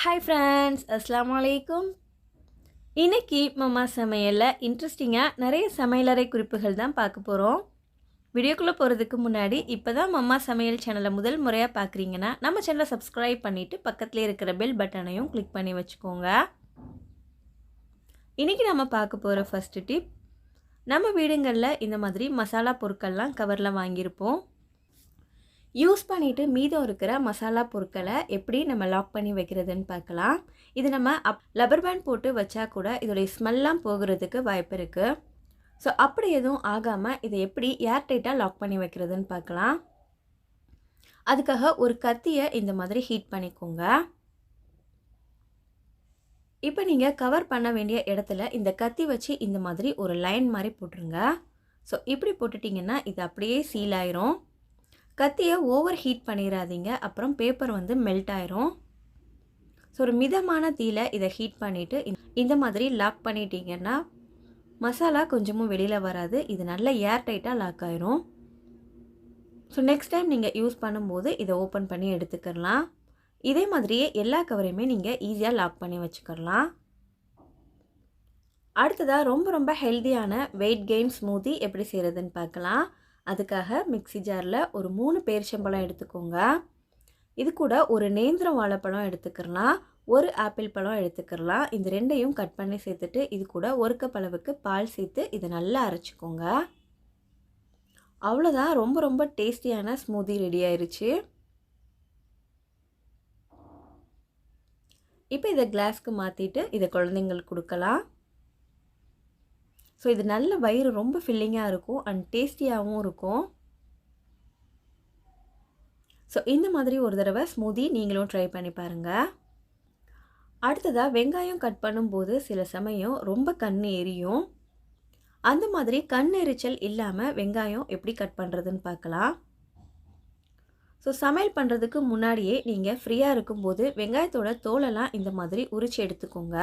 Hi friends அஸ்லாம் வலைக்கும் இன்றைக்கி மம்மா சமையலில் இன்ட்ரெஸ்டிங்காக நிறைய சமையலறை குறிப்புகள் தான் பார்க்க போகிறோம் வீடியோக்குள்ளே போகிறதுக்கு முன்னாடி இப்போ தான் மம்மா சமையல் சேனலை முதல் முறையாக பார்க்குறீங்கன்னா நம்ம சேனலை சப்ஸ்கிரைப் பண்ணிவிட்டு பக்கத்துலேயே இருக்கிற பெல் பட்டனையும் கிளிக் பண்ணி வச்சுக்கோங்க. இன்றைக்கி நம்ம பார்க்க போகிற ஃபஸ்ட்டு டிப் நம்ம வீடுங்களில் இந்த மாதிரி மசாலா பொருட்கள்லாம் கவரில் வாங்கியிருப்போம். யூஸ் பண்ணிவிட்டு மீதம் இருக்கிற மசாலா பொருட்களை எப்படி நம்ம லாக் பண்ணி வைக்கிறதுன்னு பார்க்கலாம். இது நம்ம அப் லப்பர் பேண்ட் போட்டு வச்சா கூட இதோடைய ஸ்மெல்லாம் போகிறதுக்கு வாய்ப்பு இருக்குது ஸோ அப்படி எதுவும் ஆகாமல் இதை எப்படி ஏர் டைட்டாக லாக் பண்ணி வைக்கிறதுன்னு பார்க்கலாம். அதுக்காக ஒரு கத்தியை இந்த மாதிரி ஹீட் பண்ணிக்கோங்க. இப்போ நீங்கள் கவர் பண்ண வேண்டிய இடத்துல இந்த கத்தி வச்சு இந்த மாதிரி ஒரு லைன் மாதிரி போட்டுருங்க. ஸோ இப்படி போட்டுட்டிங்கன்னா இது அப்படியே சீல் ஆயிரும். கத்தியை ஓவர் ஹீட் பண்ணிடாதீங்க அப்புறம் பேப்பர் வந்து மெல்ட் ஆயிரும். ஸோ ஒரு மிதமான தீயில் இதை ஹீட் பண்ணிவிட்டு இந்த மாதிரி லாக் பண்ணிட்டீங்கன்னா மசாலா கொஞ்சமும் வெளியில் வராது. இது நல்ல ஏர் டைட்டாக லாக் ஆயிரும். ஸோ நெக்ஸ்ட் டைம் நீங்கள் யூஸ் பண்ணும்போது இதை ஓப்பன் பண்ணி எடுத்துக்கலாம். இதே மாதிரியே எல்லா கவரையுமே நீங்கள் ஈஸியாக லாக் பண்ணி வச்சுக்கலாம். அடுத்ததாக ரொம்ப ரொம்ப ஹெல்த்தியான வெயிட் கெயின் ஸ்மூத்தி எப்படி செய்கிறதுன்னு பார்க்கலாம். அதுக்காக மிக்சி ஜாரில் ஒரு மூணு பேரிச்சம்பழம் எடுத்துக்கோங்க. இது கூட ஒரு நேந்திரம் வாழைப்பழம் எடுத்துக்கிறலாம் ஒரு ஆப்பிள் பழம் எடுத்துக்கிறலாம். இந்த ரெண்டையும் கட் பண்ணி சேர்த்துட்டு இது கூட ஒரு கப் அளவுக்கு பால் சேர்த்து இதை நல்லா அரைச்சிக்கோங்க. அவ்வளோதான் ரொம்ப ரொம்ப டேஸ்டியான ஸ்மூதி ரெடி ஆயிடுச்சு இப்போ இதை கிளாஸ்க்கு மாற்றிட்டு இதை குழந்தைங்களுக்கு கொடுக்கலாம். ஸோ இது நல்ல வயிறு ரொம்ப ஃபில்லிங்காக இருக்கும் அண்ட் டேஸ்டியாகவும் இருக்கும். ஸோ இந்த மாதிரி ஒரு தடவை ஸ்மூதி நீங்களும் ட்ரை பண்ணி பாருங்கள் அடுத்ததாக வெங்காயம் கட் பண்ணும்போது சில சமயம் ரொம்ப கண் எரியும். அந்த மாதிரி கண் எரிச்சல் இல்லாமல் வெங்காயம் எப்படி கட் பண்ணுறதுன்னு பார்க்கலாம். ஸோ சமையல் பண்ணுறதுக்கு முன்னாடியே நீங்கள் ஃப்ரீயாக இருக்கும்போது வெங்காயத்தோட தோலெல்லாம் இந்த மாதிரி உரிச்சு எடுத்துக்கோங்க.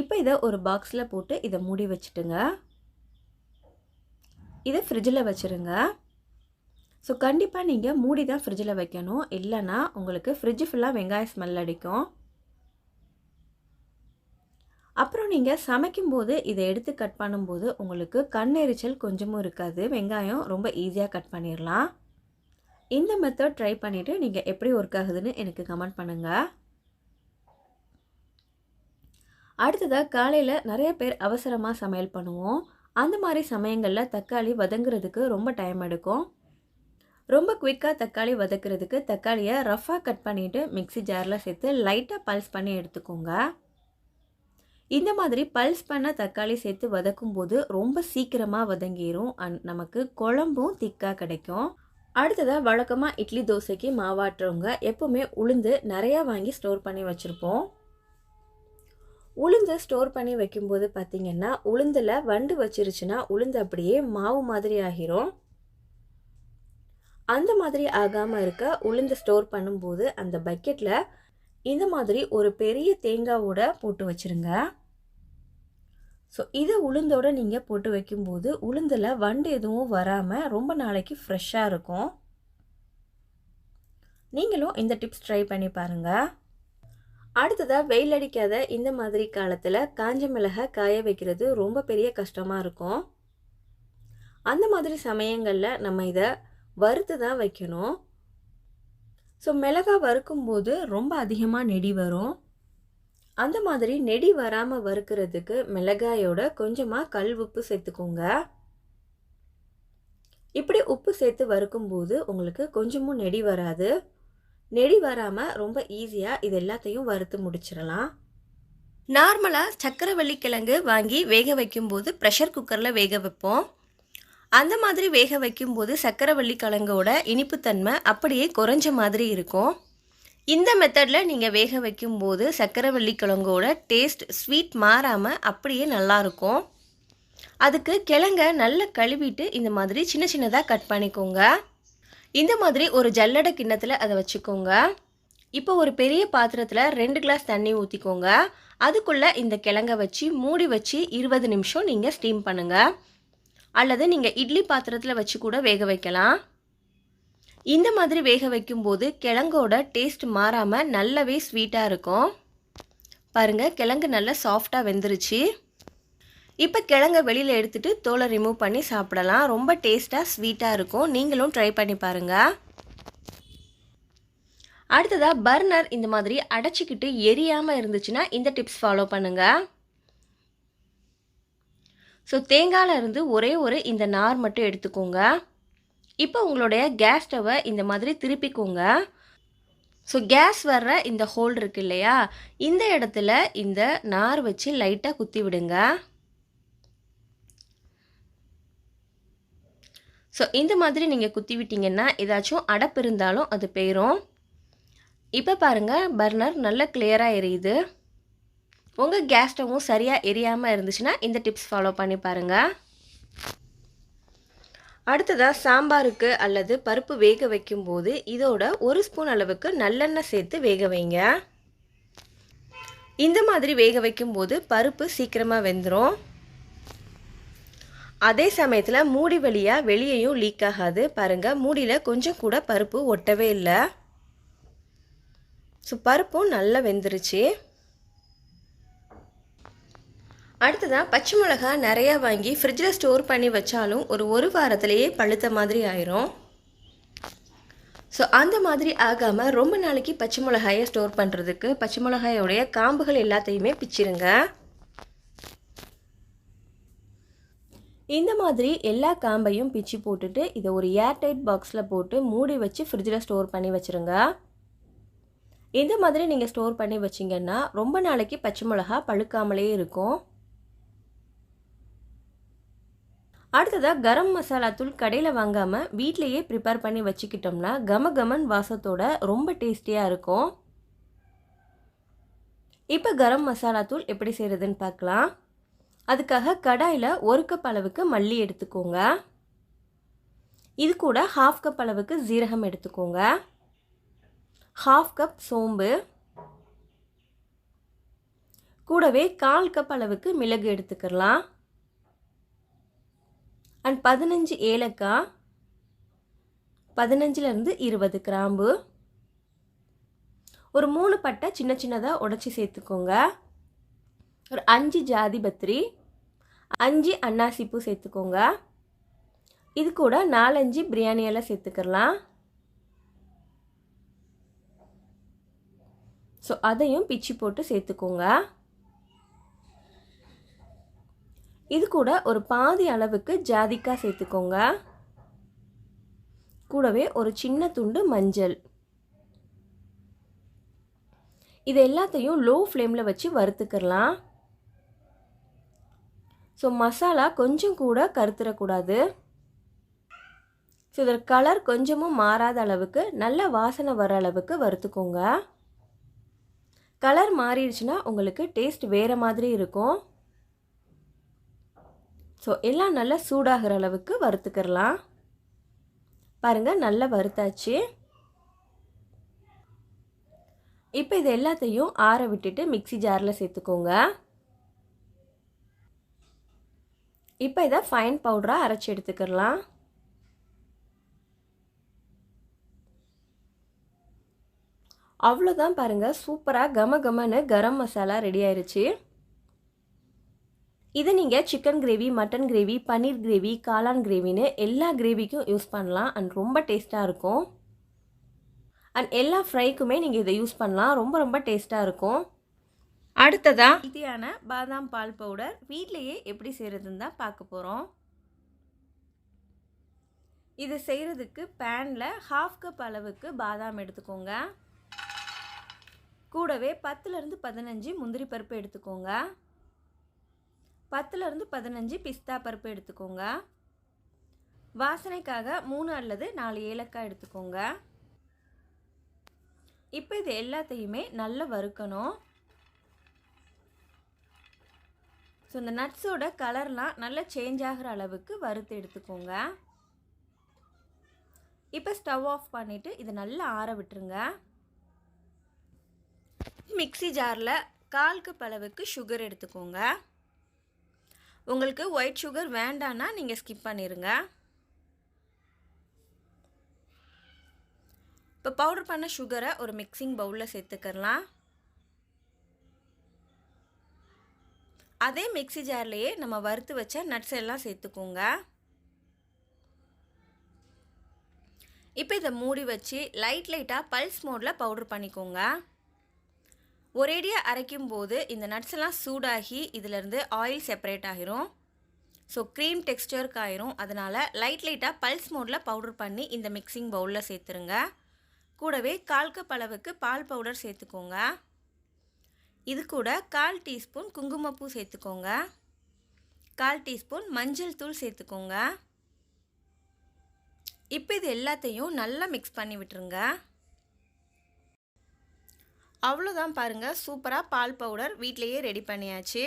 இப்போ இதை ஒரு பாக்ஸில் போட்டு இதை மூடி வச்சுட்டுங்க. இதை ஃப்ரிட்ஜில் வச்சுருங்க. ஸோ கண்டிப்பாக நீங்கள் மூடி தான் ஃப்ரிட்ஜில் வைக்கணும். இல்லைன்னா உங்களுக்கு ஃப்ரிட்ஜு ஃபுல்லாக வெங்காய ஸ்மெல் அடிக்கும். அப்புறம் நீங்கள் சமைக்கும்போது இதை எடுத்து கட் பண்ணும்போது உங்களுக்கு கண் எரிச்சல் கொஞ்சமும் இருக்காது. வெங்காயம் ரொம்ப ஈஸியாக கட் பண்ணிடலாம் இந்த மெத்தட் ட்ரை பண்ணிவிட்டு நீங்கள் எப்படி ஒர்க் ஆகுதுன்னு எனக்கு கமெண்ட் பண்ணுங்கள் அடுத்ததாக காலையில் நிறைய பேர் அவசரமாக சமையல் பண்ணுவோம். அந்த மாதிரி சமயங்களில் தக்காளி வதங்குறதுக்கு ரொம்ப டைம் எடுக்கும். ரொம்ப குவிக்காக தக்காளி வதக்குறதுக்கு தக்காளியை ரஃப்பாக கட் பண்ணிவிட்டு மிக்சி ஜாரில் சேர்த்து லைட்டாக பல்ஸ் பண்ணி எடுத்துக்கோங்க. இந்த மாதிரி பல்ஸ் பண்ண தக்காளி சேர்த்து வதக்கும் போது ரொம்ப சீக்கிரமாக வதங்கிடும் அண்ட் நமக்கு குழம்பும் திக்காக கிடைக்கும். அடுத்ததாக வழக்கமாக இட்லி தோசைக்கு மாவாட்டுறவங்க எப்போவுமே உளுந்து நிறையா வாங்கி ஸ்டோர் பண்ணி வச்சுருப்போம். உளுந்து ஸ்டோர் பண்ணி வைக்கும்போது பார்த்திங்கன்னா உளுந்தில் வண்டு வச்சிருச்சுன்னா உளுந்து அப்படியே மாவு மாதிரி ஆகிரும். அந்த மாதிரி ஆகாமல் இருக்க உளுந்து ஸ்டோர் பண்ணும்போது அந்த பக்கெட்டில் இந்த மாதிரி ஒரு பெரிய தேங்காவோட போட்டு வச்சுருங்க. ஸோ இதை உளுந்தோட நீங்கள் போட்டு வைக்கும்போது உளுந்தில் வண்டு எதுவும் வராமல் ரொம்ப நாளைக்கு ஃப்ரெஷ்ஷாக இருக்கும். நீங்களும் இந்த டிப்ஸ் ட்ரை பண்ணி பாருங்கள் அடுத்ததாக வெயில் அடிக்காத இந்த மாதிரி காலத்தில் காஞ்ச மிளகாய் காய வைக்கிறது ரொம்ப பெரிய கஷ்டமாக இருக்கும். அந்த மாதிரி சமயங்களில் நம்ம இதை வறுத்து தான் வைக்கணும். ஸோ மிளகா வறுக்கும்போது ரொம்ப அதிகமாக நெடி வரும். அந்த மாதிரி நெடி வராமல் வறுக்கிறதுக்கு மிளகாயோட கொஞ்சமாக கல் உப்பு சேர்த்துக்கோங்க. இப்படி உப்பு சேர்த்து வறுக்கும்போது உங்களுக்கு கொஞ்சமும் நெடி வராது. நெடி வராமல் ரொம்ப ஈஸியாக இது எல்லாத்தையும் வறுத்து முடிச்சிடலாம். நார்மலாக சக்கரவள்ளி கிழங்கு வாங்கி வேக வைக்கும்போது ப்ரெஷர் குக்கரில் வேக வைப்போம். அந்த மாதிரி வேக வைக்கும்போது சக்கரை வள்ளிக்கிழங்கோட இனிப்புத்தன்மை அப்படியே குறைஞ்ச மாதிரி இருக்கும். இந்த மெத்தடில் நீங்கள் வேக வைக்கும்போது சக்கரை வள்ளிக்கிழங்கோட டேஸ்ட் ஸ்வீட் மாறாமல் அப்படியே நல்லாயிருக்கும் அதுக்கு கிழங்க நல்லா கழுவிட்டு இந்த மாதிரி சின்ன சின்னதாக கட் பண்ணிக்கோங்க. இந்த மாதிரி ஒரு ஜல்லடை கிண்ணத்தில் அதை வச்சுக்கோங்க. இப்போ ஒரு பெரிய பாத்திரத்தில் ரெண்டு கிளாஸ் தண்ணி ஊற்றிக்கோங்க அதுக்குள்ளே இந்த கிழங்க வச்சு மூடி வச்சு இருபது நிமிஷம் நீங்கள் ஸ்டீம் பண்ணுங்கள் அல்லது நீங்கள் இட்லி பாத்திரத்தில் வச்சு கூட வேக வைக்கலாம். இந்த மாதிரி வேக வைக்கும்போது கிழங்கோட டேஸ்ட் மாறாமல் நல்லாவே ஸ்வீட்டாக இருக்கும். பாருங்கள் கிழங்கு நல்லா சாஃப்டாக வெந்துருச்சு. இப்போ கிழங்க வெளியில் எடுத்துகிட்டு தோலை ரிமூவ் பண்ணி சாப்பிடலாம். ரொம்ப டேஸ்ட்டாக ஸ்வீட்டாக இருக்கும். நீங்களும் ட்ரை பண்ணி பாருங்கள் அடுத்ததாக பர்னர் இந்த மாதிரி அடைச்சிக்கிட்டு எரியாமல் இருந்துச்சுன்னா இந்த டிப்ஸ் ஃபாலோ பண்ணுங்கள் ஸோ தேங்காயில் இருந்து ஒரே ஒரு இந்த நார் மட்டும் எடுத்துக்கோங்க. இப்போ உங்களுடைய கேஸ் ஸ்டவ்வை இந்த மாதிரி திருப்பிக்கோங்க. ஸோ கேஸ் வர்ற இந்த ஹோல் இருக்கு இல்லையா? இந்த இடத்துல இந்த நார் வச்சு லைட்டாக குத்தி விடுங்க. ஸோ இந்த மாதிரி நீங்கள் குத்தி விட்டீங்கன்னா ஏதாச்சும் அடப்பு இருந்தாலும் அது போயிடும் இப்போ பாருங்கள் பர்னர் நல்ல கிளியராக எரியுது. உங்கள் கேஸ் ஸ்டவ்வும் சரியாக எரியாமல் இருந்துச்சுன்னா இந்த டிப்ஸ் ஃபாலோ பண்ணி பாருங்கள் அடுத்ததாக சாம்பாருக்கு அல்லது பருப்பு வேக வைக்கும்போது இதோட ஒரு ஸ்பூன் அளவுக்கு நல்லெண்ணெய் சேர்த்து வேக வைங்க. இந்த மாதிரி வேக வைக்கும்போது பருப்பு சீக்கிரமாக வெந்துடும் அதே சமயத்தில் மூடி வழியாக வெளியேயும் லீக் ஆகாது. பாருங்கள் மூடியில் கொஞ்சம் கூட பருப்பு ஒட்டவே இல்லை. ஸோ பருப்பும் நல்லா வெந்துருச்சு. அடுத்ததாக பச்சை மிளகா நிறையா வாங்கி ஃப்ரிட்ஜில் ஸ்டோர் பண்ணி வச்சாலும் ஒரு ஒரு வாரத்திலேயே பழுத்த மாதிரி ஆயிரும். ஸோ அந்த மாதிரி ஆகாமல் ரொம்ப நாளைக்கு பச்சை மிளகாயை ஸ்டோர் பண்ணுறதுக்கு பச்சை மிளகாயோடைய காம்புகள் எல்லாத்தையுமே பிச்சிருங்க. இந்த மாதிரி எல்லா காம்பையும் பிச்சு போட்டுட்டு இதை ஒரு ஏர்டைட் பாக்ஸில் போட்டு மூடி வச்சு ஃப்ரிட்ஜில் ஸ்டோர் பண்ணி வச்சுருங்க. இந்த மாதிரி நீங்கள் ஸ்டோர் பண்ணி வச்சிங்கன்னா ரொம்ப நாளைக்கு பச்சை மிளகா பழுக்காமலே இருக்கும். அடுத்ததாக கரம் மசாலா தூள் கடையில் வாங்காமல் வீட்லேயே ப்ரிப்பேர் பண்ணி வச்சுக்கிட்டோம்னா கம கமன் வாசத்தோட ரொம்ப டேஸ்டியாக இருக்கும். இப்போ கரம் மசாலா தூள் எப்படி செய்கிறதுன்னு பார்க்கலாம். அதுக்காக கடாயில் ஒரு கப் அளவுக்கு மல்லி எடுத்துக்கோங்க. இது கூட ஹாஃப் கப் அளவுக்கு ஜீரகம் எடுத்துக்கோங்க. ஹாஃப் கப் சோம்பு. கூடவே கால் கப் அளவுக்கு மிளகு எடுத்துக்கலாம். அண்ட் பதினஞ்சு ஏலக்காய். பதினஞ்சுலேருந்து இருபது கிராம்பு. ஒரு மூணு பட்டை சின்ன சின்னதாக உடச்சி சேர்த்துக்கோங்க. ஒரு அஞ்சு ஜாதி பத்திரி. அஞ்சு அன்னாசிப்பூ சேர்த்துக்கோங்க. இது கூட நாலஞ்சு பிரியாணி எல்லாம் சேர்த்துக்கலாம். ஸோ அதையும் பிச்சு போட்டு சேர்த்துக்கோங்க. இது கூட ஒரு பாதி அளவுக்கு ஜாதிக்காய் சேர்த்துக்கோங்க. கூடவே ஒரு சின்ன துண்டு மஞ்சள். இது எல்லாத்தையும் லோ ஃப்ளேமில் வச்சு வறுத்துக்கலாம். ஸோ மசாலா கொஞ்சம் கூட கருத்துறக்கூடாது. ஸோ இதோட கலர் கொஞ்சமும் மாறாத அளவுக்கு நல்ல வாசனை வர அளவுக்கு வறுத்துக்கோங்க. கலர் மாறிடுச்சுன்னா உங்களுக்கு டேஸ்ட் வேறு மாதிரி இருக்கும். ஸோ எல்லாம் நல்லா சூடாகிற அளவுக்கு வறுத்துக்கிறலாம் பாருங்கள் நல்லா வறுத்தாச்சு. இப்போ இது எல்லாத்தையும் ஆற விட்டுட்டு மிக்சி ஜாரில் சேர்த்துக்கோங்க. இப்போ இதை ஃபைன் பவுடராக அரைச்சி எடுத்துக்கிறலாம். அவ்வளோதான் பாருங்கள் சூப்பராக கம கமன்னு கரம் மசாலா ரெடி ஆயிடுச்சு இதை நீங்கள் chicken gravy mutton gravy paneer gravy காளான் கிரேவின்னு எல்லா கிரேவிக்கும் யூஸ் பண்ணலாம் அண்ட் ரொம்ப டேஸ்ட்டாக இருக்கும். அண்ட் எல்லா ஃப்ரைக்குமே நீங்கள் இதை யூஸ் பண்ணலாம். ரொம்ப ரொம்ப டேஸ்ட்டாக இருக்கும். அடுத்ததாக ஹெல்த்தியான பாதாம் பால் பவுடர் வீட்லேயே எப்படி செய்கிறதுன்னு தான் பார்க்க போகிறோம் இது செய்கிறதுக்கு பேனில் ஹாஃப் கப் அளவுக்கு பாதாம் எடுத்துக்கோங்க. கூடவே பத்துலேருந்து பதினஞ்சு முந்திரி பருப்பு எடுத்துக்கோங்க. பத்துலேருந்து பதினஞ்சு பிஸ்தா பருப்பு எடுத்துக்கோங்க. வாசனைக்காக மூணு அல்லது நாலு ஏலக்காய் எடுத்துக்கோங்க. இப்போ இது எல்லாத்தையுமே நல்லா வறுக்கணும். ஸோ இந்த நட்ஸோட கலர்லாம் நல்லா சேஞ்ச் ஆகிற அளவுக்கு வறுத்து எடுத்துக்கோங்க. இப்போ ஸ்டவ் ஆஃப் பண்ணிவிட்டு இதை நல்லா ஆற விட்டுருங்க. மிக்ஸி ஜாரில் கால் கப் அளவுக்கு சுகர் எடுத்துக்கோங்க. உங்களுக்கு ஒயிட் சுகர் வேண்டான்னா நீங்கள் ஸ்கிப் பண்ணிடுங்க இப்போ பவுடர் பண்ண சுகரை ஒரு மிக்சிங் பவுலில் சேர்த்துக்கலாம் அதே மிக்ஸி ஜார்லேயே நம்ம வறுத்து வச்ச நட்ஸ் எல்லாம் சேர்த்துக்கோங்க. இப்போ இதை மூடி வச்சு லைட் லைட்டாக பல்ஸ் மோடில் பவுடர் பண்ணிக்கோங்க. ஒரேடியாக அரைக்கும் போது இந்த நட்ஸ் எல்லாம் சூடாகி இதிலேருந்து ஆயில் செப்பரேட் ஆகிரும் ஸோ க்ரீம் டெக்ஸ்டருக்கு ஆயிரும். அதனால் லைட் லைட்டாக பல்ஸ் மோடில் பவுடர் பண்ணி இந்த மிக்சிங் பவுலில் சேர்த்துருங்க. கூடவே கால் கப் அளவுக்கு பால் பவுடர் சேர்த்துக்கோங்க. இது கூட கால் டீஸ்பூன் குங்குமப்பூ சேர்த்துக்கோங்க. கால் டீஸ்பூன் மஞ்சள் தூள் சேர்த்துக்கோங்க. இப்போ இது எல்லாத்தையும் நல்லா மிக்ஸ் பண்ணி விட்டுருங்க. அவ்வளோதான் பாருங்கள் சூப்பராக பால் பவுடர் வீட்லேயே ரெடி பண்ணியாச்சு.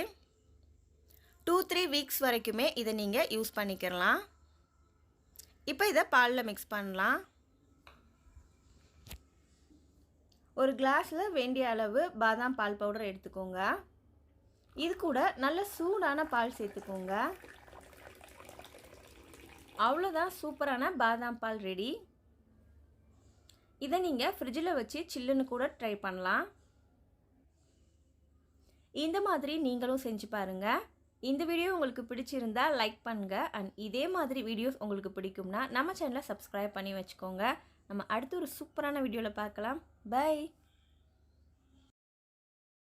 டூ த்ரீ வீக்ஸ் வரைக்குமே இதை நீங்கள் யூஸ் பண்ணிக்கிறலாம் இப்போ இதை பாலில் மிக்ஸ் பண்ணலாம். ஒரு கிளாஸில் வேண்டிய அளவு பாதாம் பால் பவுடர் எடுத்துக்கோங்க. இது கூட நல்ல சூடான பால் சேர்த்துக்கோங்க. அவ்வளோதான் சூப்பரான பாதாம் பால் ரெடி இதை நீங்கள் ஃப்ரிட்ஜில் வச்சு சில்லுன்னு கூட ட்ரை பண்ணலாம். இந்த மாதிரி நீங்களும் செஞ்சு பாருங்கள் இந்த வீடியோ உங்களுக்கு பிடிச்சிருந்தா லைக் பண்ணுங்கள் அண்ட் இதே மாதிரி வீடியோஸ் உங்களுக்கு பிடிக்கும்னா நம்ம சேனலை சப்ஸ்கிரைப் பண்ணி வச்சுக்கோங்க. நம்ம அடுத்து ஒரு சூப்பரான வீடியோவில் பார்க்கலாம். Bye!